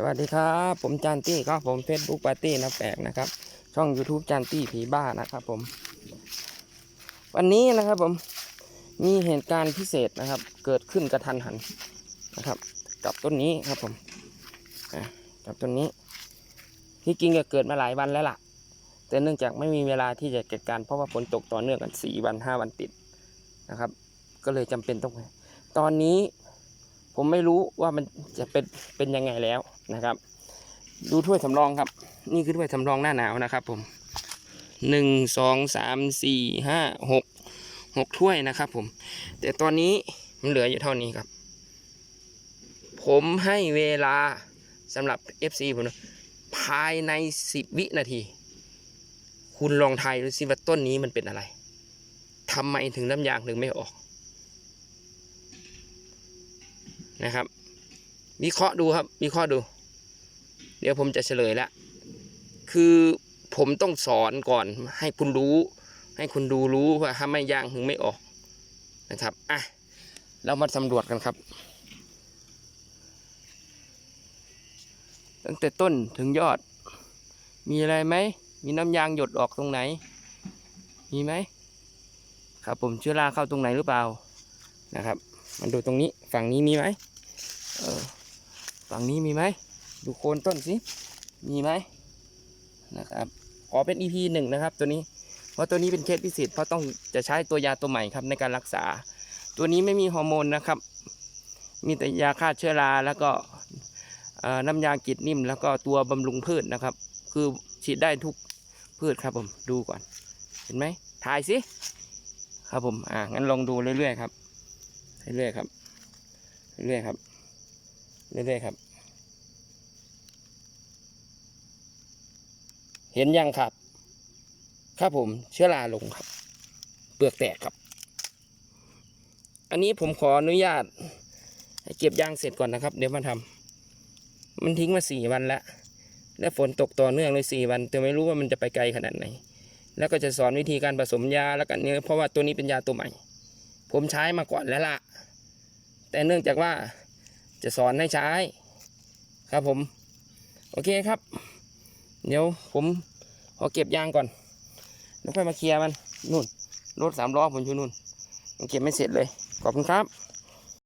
สวัสดีครับ ผมจานตี้ครับผม Facebook ปาร์ตี้นะแปลกนะครับ ช่อง YouTube จานตี้ผีบ้านะครับผม วันนี้นะครับผมมีเหตุการณ์พิเศษนะครับ เกิดขึ้นกระทันหันนะครับ กับต้นนี้ครับผมกับต้นนี้ ที่จริงก็เกิดมาหลายวันแล้วล่ะ แต่เนื่องจากไม่มีเวลาที่จะจัดการเพราะว่าฝนตกต่อเนื่องกันสี่วันห้าวันติดนะครับ ก็เลยจำเป็นต้อง ตอนนี้ ผมไม่รู้ว่ามันจะเป็นเป็นยังไงแล้วนะครับ ดูถ้วยสำรองครับ นี่คือถ้วยสำรองหน้าหนาวนะครับ ผมหนึ่งสองสามสี่ห้าหกหกถ้วยนะครับผม แต่ตอนนี้มันเหลืออยู่เท่านี้ครับ ผมให้เวลาสำหรับ FC ผมนะภายในสิบวินาที คุณลองทายดูสิว่าต้นนี้มันเป็นอะไรทำไมถึงน้ำยางถึงไม่ออก นะครับวิเคราะห์ดูครับวิเคราะห์ดู เดี๋ยวผมจะเฉลยแล้วคือผมต้องสอนก่อนให้คุณรู้ ให้คุณดูรู้ว่าถ้าไม่ย่างถึงไม่ออกนะครับอะเรามาสำรวจกันครับ ตั้งแต่ต้นถึงยอด มีอะไรไหม มีน้ำยางหยดออกตรงไหน มีไหมครับผมเชื้อราเข้าตรงไหนหรือเปล่า นะครับ มันดูตรงนี้ฝั่งนี้มีไหมเออฝั่งนี้มีไหม ดูโคนต้นสิ มีไหมนะครับ ขอเป็น EP หนึ่งนะครับ ตัวนี้ เพราะตัวนี้เป็นเคสพิเศษ เพราะต้องจะใช้ตัวยาตัวใหม่ครับในการรักษา ตัวนี้ไม่มีฮอร์โมนนะครับ มีแต่ยาฆ่าเชื้อราแล้วก็น้ำยากิดนิ่ม แล้วก็ตัวบำรุงพืชนะครับ คือฉีดได้ทุกพืชครับผม ดูก่อน เห็นไหมถ่ายสิ ครับผม อ่า งั้นลองดูเรื่อยๆครับ เรื่อยๆครับ เรื่อยๆครับ เรื่อยๆครับ เห็นยังครับ ครับผมเชื้อราลงครับ เปลือกแตกครับ อันนี้ผมขออนุญาตให้เก็บยางเสร็จก่อนนะครับ เดี๋ยวมาทำมันทิ้งมาสี่วันแล้ว และฝนตกต่อเนื่องเลยสี่วันแต่ไม่รู้ว่ามันจะไปไกลขนาดไหน แล้วก็จะสอนวิธีการผสมยาแล้วกันเนื้อเพราะว่าตัวนี้เป็นยาตัวใหม่ ผมใช้มาก่อนแล้วล่ะ แต่เนื่องจากว่าจะสอนให้ใช้ครับผม โอเคครับ เดี๋ยวผมขอเก็บยางก่อนแล้วค่อยมาเคลียร์มันนู่นรถสามล้อผมอยู่นู่นยังเก็บไม่เสร็จเลย ขอบคุณครับ